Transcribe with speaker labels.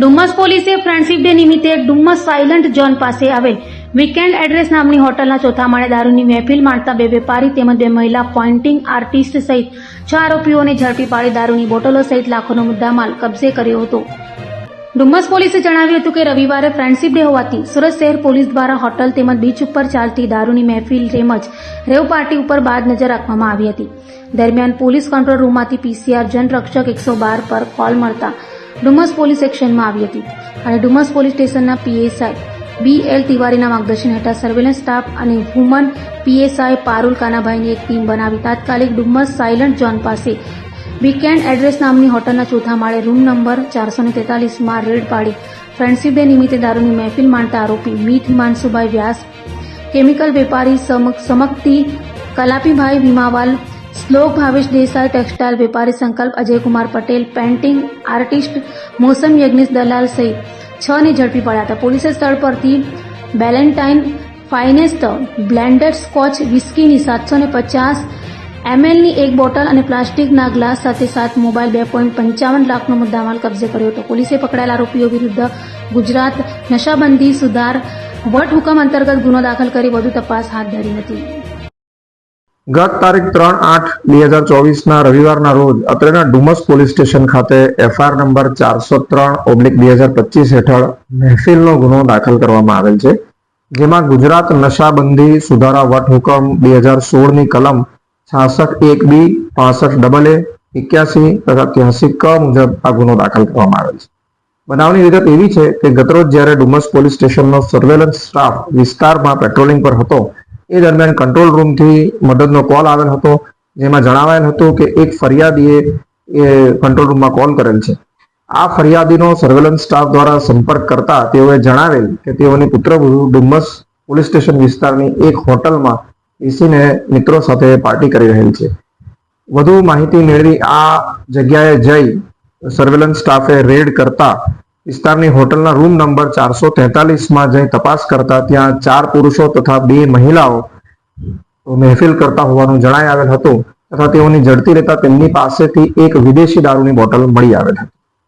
Speaker 1: ડુમ્મસ પોલીસે friendship day નિમિત્તે Dumas silent zone પાસે આવેલ વીકેન્ડ એડ્રેસ નામની હોટલના ચોથા માળે દારૂની મહેફિલ માણતા બે વેપારી તેમજ બે મહિલા પોઇન્ટિંગ આર્ટિસ્ટ સહિત છ આરોપીઓને ઝડપી પાડી દારૂની બોટલો સહિત લાખોનો મુદ્દામાલ કબજે કર્યો હતો. ડુમ્મસ પોલીસે જણાવ્યું હતું કે રવિવારે ફ્રેન્ડશીપ ડે હોવાથી સુરત શહેર પોલીસ દ્વારા હોટલ તેમજ બીચ ઉપર ચાલતી દારૂની મહેફિલ તેમજ રેવ પાર્ટી ઉપર બાદ નજર રાખવામાં આવી હતી. દરમિયાન પોલીસ કંટ્રોલ રૂમમાંથી પીસીઆર જનરક્ષક એકસો બાર પર કોલ મળતા ડુમસ પોલીસ એક્શનમાં આવી હતી. અને ડુમસ પોલીસ સ્ટેશનના પીએસઆઈ બી એલ તિવારીના માર્ગદર્શન હેઠળ સર્વેલન્સ સ્ટાફ અને વુમન પીએસઆઈ પારુલ કાનાભાઈની એક ટીમ બનાવી તાત્કાલિક ડુમસ સાયલન્ટ ઝોન પાસે વીકેન્ડ એડ્રેસ નામની હોટલના ચોથા માળે રૂમ નંબર ચારસો ને તેતાલીસમાં રેડ પાડી ફ્રેન્ડશીપ ડે નિમિત્તે દારૂની મહેફિલ માણતા આરોપી મીઠ હિમાંશુભાઈ વ્યાસ, કેમિકલ વેપારી સમક સમક્તિ કલાપીભાઈ ભીમાવાલ શ્લોક ભાવેશ દેસાઈ, ટેક્સટાઇલ વેપારી સંકલ્પ, અજયકુમાર પટેલ પેન્ટિંગ આર્ટિસ્ટ, મોસમ યજ્ઞેશ દલાલ સહિત છ ને ઝડપી પડ્યા હતા. પોલીસે સ્થળ પરથી બેલેન્ટાઇન ફાઇનેસ્ટ બ્લેન્ડેડ સ્કોચ વિસ્કીની સાતસો ને પચાસ એમએલની એક બોટલ અને પ્લાસ્ટિકના ગ્લાસ સાથે સાત મોબાઈલ બે પોઈન્ટ પંચાવન લાખનો મુદ્દામાલ કબજે કર્યો હતો. પોલીસે પકડાયેલા આરોપીઓ વિરુદ્ધ ગુજરાત નશાબંધી સુધાર વટહુકમ અંતર્ગત ગુનો દાખલ કરી વધુ તપાસ હાથ ધરી હતી.
Speaker 2: ગત તારીખ ત્રણ આઠ બે હજાર ચોવીસના રવિવારના રોજ અત્રેના ડુમસ પોલીસ સ્ટેશન ખાતે એફઆઈઆર નંબર ચારસો ત્રણ ઓબ્લિક બે હજાર પચીસ હેઠળ મહેફિલનો ગુનો દાખલ કરવામાં આવેલ છે, જેમાં ગુજરાત નશાબંધી સુધારા વટહુકમ બે હજાર સોળની કલમ છાસઠ એક બી પાસઠ ડબલ એ એક્યાસી તથા ત્યાસી ક મુજબ આ ગુનો દાખલ કરવામાં આવેલ છે. બનાવની વિગત એવી છે કે ગતરોજ જ્યારે ડુમસ પોલીસ સ્ટેશનનો સર્વેલન્સ સ્ટાફ વિસ્તારમાં પેટ્રોલિંગ પર હતો એ દરમિયાન કંટ્રોલ રૂમથી મદદનો કોલ આવેલ હતો, જેમાં જણાવાયેલ હતું કે એક ફરિયાદીએ એ કંટ્રોલ રૂમમાં કોલ કરેલ છે. આ ફરિયાદીનો સર્વેલન્સ સ્ટાફ દ્વારા સંપર્ક કરતા તેઓએ જણાવેલ કે તેઓની પુત્રવધુ ડુમ્મસ પોલીસ સ્ટેશન વિસ્તારની એક હોટલમાં બેસીને મિત્રો સાથે પાર્ટી કરી રહેલ છે. વધુ માહિતી મેળવી આ જગ્યાએ જઈ સર્વેલન્સ સ્ટાફે રેડ કરતા વિસ્તારની હોટલના રૂમ નંબર ચારસો તેતાલીસમાં જઈ તપાસ કરતા ત્યાં ચાર પુરુષો તથા બે મહિલાઓ મહેફિલ કરતા હોવાનું જણાઈ આવેલ હતું તથા તેઓની ઝડપી લેતા તેમની પાસેથી એક વિદેશી દારૂની બોટલ મળી આવેલ હતી.